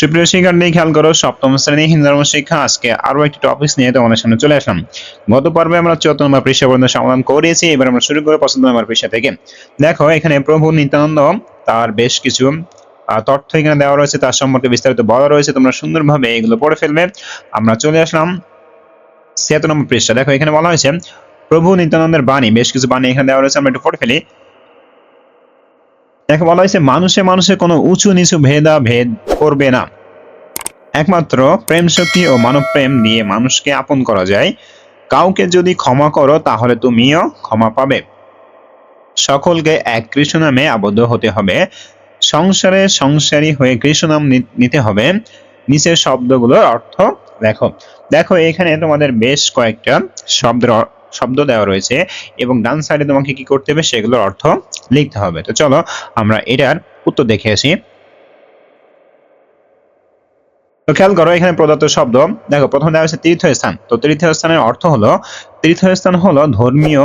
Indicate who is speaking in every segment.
Speaker 1: সুপ্রিয় শিক্ষার্থী খেয়াল করো, সপ্তম শ্রেণি হিন্দু ধর্ম শিক্ষা। আজকে আরও একটি টপিক নিয়ে তোমাদের সামনে চলে আসলাম। গত পর্বে আমরা চুয়াত্তর নম্বর পৃষ্ঠা পর্যন্ত সমাধান করেছি, এবার আমরা শুরু করে পঁচাত্তর নম্বর পৃষ্ঠা থেকে। দেখো, এখানে প্রভু নিত্যানন্দ, তার বেশ কিছু তথ্য এখানে দেওয়া রয়েছে, তার সম্পর্কে বিস্তারিত বলা রয়েছে, তোমরা সুন্দরভাবে এগুলো পড়ে ফেলবে। আমরা চলে আসলাম ছিয়াত্তর নম্বর পৃষ্ঠা। দেখো, এখানে বলা হয়েছে, প্রভু নিত্যানন্দের বাণী, বেশ কিছু বাণী এখানে দেওয়া রয়েছে, আমরা একটু পড়ে ফেলি। দেখো, বলা হয়েছে, মানুষে মানুষে কোনো উঁচু নিচু ভেদা ভেদ করবে না। একমাত্র প্রেম শক্তি ও মানব প্রেম দিয়ে মানুষকে আপন করা যায়। কাউকে যদি ক্ষমা করো, তাহলে তুমিও ক্ষমা পাবে। সকলকে এক কৃষ্ণ নামে আবদ্ধ হতে হবে। সংসারে সংসারী হয়ে কৃষ্ণ নাম নিতে হবে। নিচের শব্দগুলোর অর্থ দেখো। দেখো, এখানে তোমাদের বেশ কয়েকটা শব্দের অ- শব্দ দেওয়া রয়েছে এবং ডান সাইডে তোমাকে কি করতে হবে, সেগুলোর অর্থ লিখতে হবে। তো চলো আমরা এটার উত্তর দেখে আসি। তো খেয়াল করো, এখানে প্রদত্ত শব্দ, দেখো, প্রথমে দেওয়া হচ্ছে তীর্থস্থান। তো তীর্থস্থানের অর্থ হলো, তীর্থস্থান হলো ধর্মীয়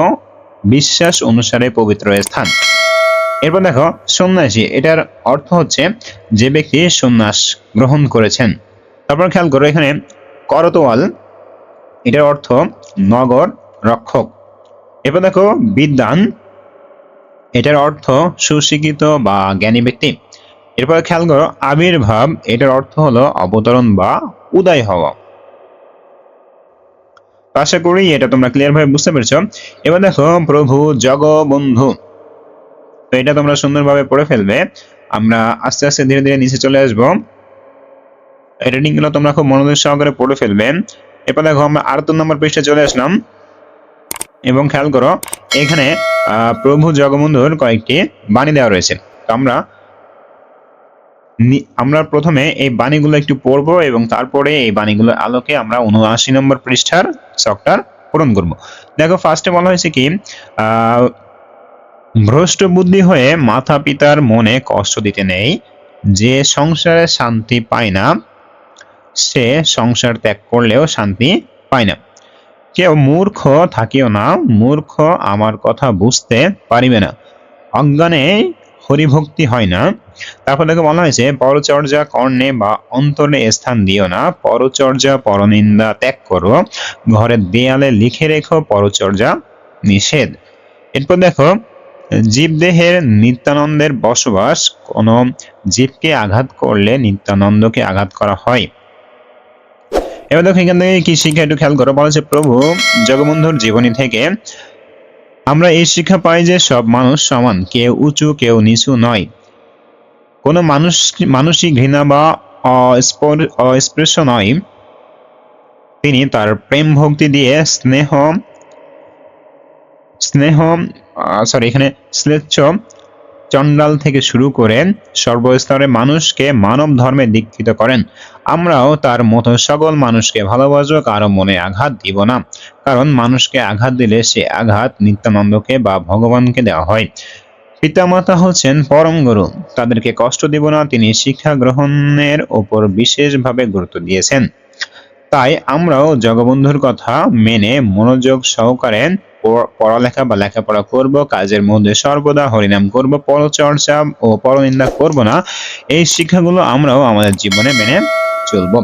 Speaker 1: বিশ্বাস অনুসারে পবিত্র স্থান। এরপর দেখো, সন্ন্যাসী, এটার অর্থ হচ্ছে যে ব্যক্তি সন্ন্যাস গ্রহণ করেছেন। তারপর খেয়াল করো, এখানে করতোয়াল, এটার অর্থ নগর রক্ষক। এরপর দেখো, বিদ্যান, এটার অর্থ সুশিক্ষিত বা জ্ঞানী ব্যক্তি। এরপর খেয়াল করো আবির্ভাব এটার অর্থ হলো অবতরণ বা উদয় হওয়া। আশা করি এটা তোমরা ক্লিয়ার ভাবে বুঝতে পেরেছ। এবার দেখো, প্রভু জগবন্ধু। তো এটা তোমরা সুন্দরভাবে পড়ে ফেলবে। আমরা আস্তে আস্তে ধীরে ধীরে নিচে চলে আসব। রিডিংগুলো তোমরা খুব মনোযোগ সহকারে পড়ে ফেলবে। এরপর দেখো, আমরা আটাত্তর নম্বর পৃষ্ঠে চলে আসলাম। এবং খেয়াল করো, এখানে প্রভু জগবন্ধুর কয়েকটি বাণী দেওয়া রয়েছে। তো আমরা আমরা প্রথমে এই বাণীগুলো একটু পড়ব এবং তারপরে এই বাণীগুলোর আলোকে আমরা উনআশি নম্বর পৃষ্ঠার চকটার পূরণ করব। দেখো ফার্স্টে বলা হয়েছে কি ভ্রষ্ট বুদ্ধি হয়ে মাতা পিতার মনে কষ্ট দিতে নেই, যে সংসারে শান্তি পায় না, সে সংসার ত্যাগ করলেও শান্তি পায় না। কেউ মূর্খ থাকিও না, মূর্খ আমার কথা বুঝতে পারিবে না। অজ্ঞানে হরিভক্তি হয় না। তারপর দেখো বলা হয়েছে, পরচর্যা কর্ণে বা অন্তরে স্থান দিও না, পরচর্যা পরনিন্দা ত্যাগ করো, ঘরের দেয়ালে লিখে রেখো পরচর্যা নিষেধ। এরপর দেখো, জীবদেহের নিত্যানন্দের বসবাস, কোন জীবকে আঘাত করলে নিত্যানন্দকে আঘাত করা হয়। এবার দেখো এখান থেকে কি শিক্ষা একটু খেয়াল করো। বলা হচ্ছে প্রভু জগবন্ধুর জীবনী থেকে আমরা এই শিক্ষা পাই যে সব মানুষ সমান, কেউ উঁচু, কেউ নিচু নয়। কোনো মানুষ, মানুষই ঘৃণা বা অস্পৃশ্য নয়। তিনি তার প্রেম ভক্তি দিয়ে স্নেহ স্নেহ সরি এখানে শ্লেচ্ছ চন্ডাল থেকে শুরু করে সর্বস্তরে মানুষকে মানব ধর্মে দীক্ষিত করেন। আমরাও তার মতো সকল মানুষকে ভালোবাসবো কারও মনে আঘাত দিব না। কারণ মানুষকে আঘাত দিলে সে আঘাত নিত্যানন্দকে বা ভগবানকে দেওয়া হয়। পিতামাতা হচ্ছেন পরম গুরু। তাদেরকে কষ্ট দিব না, তিনি শিক্ষা গ্রহণের ওপর বিশেষভাবে গুরুত্ব দিয়েছেন। তাই আমরাও জগবন্ধুর কথা মেনে মনোযোগ সহকারে পড়ালেখা বা লেখাপড়া করব, কাজের মধ্যে সর্বদা হরিনাম করব, পরচর্চা ও পরনিন্দা করব না। এই শিক্ষাগুলো আমরাও আমাদের জীবনে মেনে চলবো।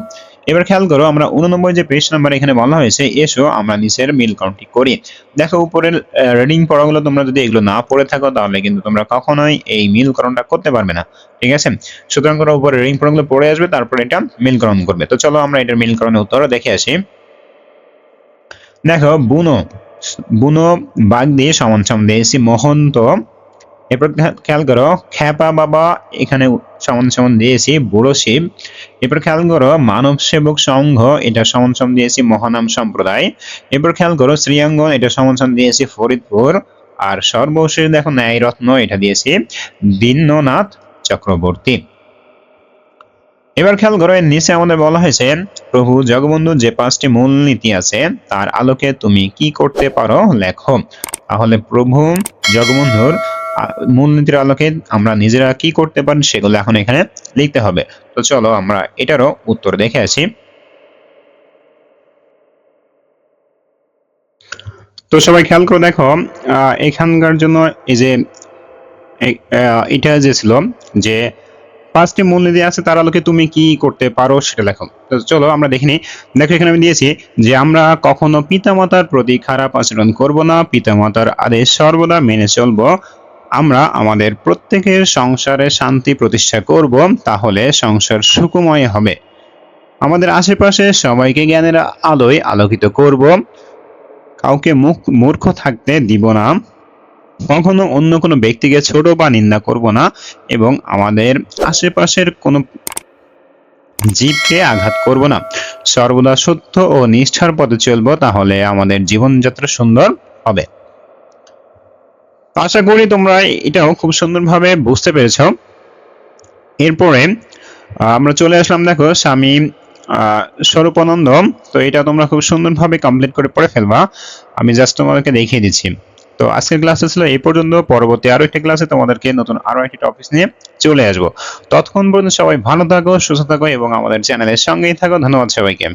Speaker 1: এবার খেয়াল করো, আমরা উননব্বই যে পেজ নাম্বার এখানে বলা হয়েছে, এসো আমরা নিচের মিলকরণটি করি। দেখো উপরের রিডিং পড়াগুলো তোমরা যদি এগুলো না পড়ে থাকো, তাহলে কিন্তু তোমরা কখনোই এই মিলকরণটা করতে পারবে না। ঠিক আছে? সুতরাং করে উপরে রিডিং পড়াগুলো পড়ে আসবে, তারপর এটা মিলকরণ করবে। তো চলো আমরা এটার মিলকরণের উত্তর দেখে আসি। দেখো, বুনো। বুনো বাঘ দিয়ে সমান সমান দিয়েছি মহন্ত। এরপর খেয়াল করো, খ্যাপা বাবা এখানে সমান সমান দিয়েছি বুড়ো শিব এরপর খেয়াল করো, মানব সেবক সংঘ, এটা সমান সমান দিয়েছি মহানাম সম্প্রদায়। এরপর খেয়াল করো শ্রীয়াঙ্গন এটা সমান সমান দিয়েছি ফরিদপুর। আর সর্বশেষ দেখো, ন্যায়রত্ন, এটা দিয়েছি দীননাথ চক্রবর্তী। এবার খেয়াল করো, এর নিচে আমাদের বলা হয়েছে, প্রভু জগবন্ধু যে পাঁচটি মূল নীতি আছে, তার আলোকে তুমি কি করতে পারো লেখো। তাহলে প্রভু জগবন্ধুর মূলনীতির আলোকে আমরা নিজেরা কি করতে পারি সেগুলো এখন এখানে লিখতে হবে। তো চলো আমরা এটারও উত্তর দেখে আসি। তো সবাই খেয়াল করে দেখো এখানকার জন্য এই যে এটা যে ছিল যে পাঁচটি মূলনীতি আছে, তার আলোকে তুমি কি করতে পারো সেটা লেখো। তো চলো আমরা দেখে নিই। দেখো এখানে আমি দিয়েছি যে আমরা কখনো পিতামাতার প্রতি খারাপ আচরণ করব না, পিতামাতার আদেশ সর্বদা মেনে চলবো। আমরা আমাদের প্রত্যেকের সংসারে শান্তি প্রতিষ্ঠা করব, তাহলে সংসার সুখময় হবে। আমাদের আশেপাশে সবাইকে জ্ঞানের আলোয় আলোকিত করব। কাউকে মুখ মূর্খ থাকতে দিব না। কখনো অন্য কোনো ব্যক্তিকে ছোট বা নিন্দা করব না এবং আমাদের আশেপাশের কোনো জীবকে আঘাত করব না। সর্বদা সত্য ও নিষ্ঠার পথে চলব, তাহলে আমাদের জীবনযাত্রা সুন্দর হবে। আশা করি তোমরা এটাও খুব সুন্দরভাবে বুঝতে পেরেছ। এরপরে আমরা চলে আসলাম, দেখো, স্বামী স্বরূপানন্দ। তো এটা তোমরা খুব সুন্দরভাবে কমপ্লিট করে পড়ে ফেলবা। আমি জাস্ট তোমাদেরকে দেখিয়ে দিচ্ছি। তো আজকের ক্লাসে ছিল এই পর্যন্ত। পরবর্তী আরও একটা ক্লাসে তোমাদেরকে নতুন আরও একটি টপিক নিয়ে চলে আসব। ততক্ষণ পর্যন্ত সবাই ভালো থাকো, সুস্থ থাকো এবং আমাদের চ্যানেলের সঙ্গেই থাকো। ধন্যবাদ সবাইকে।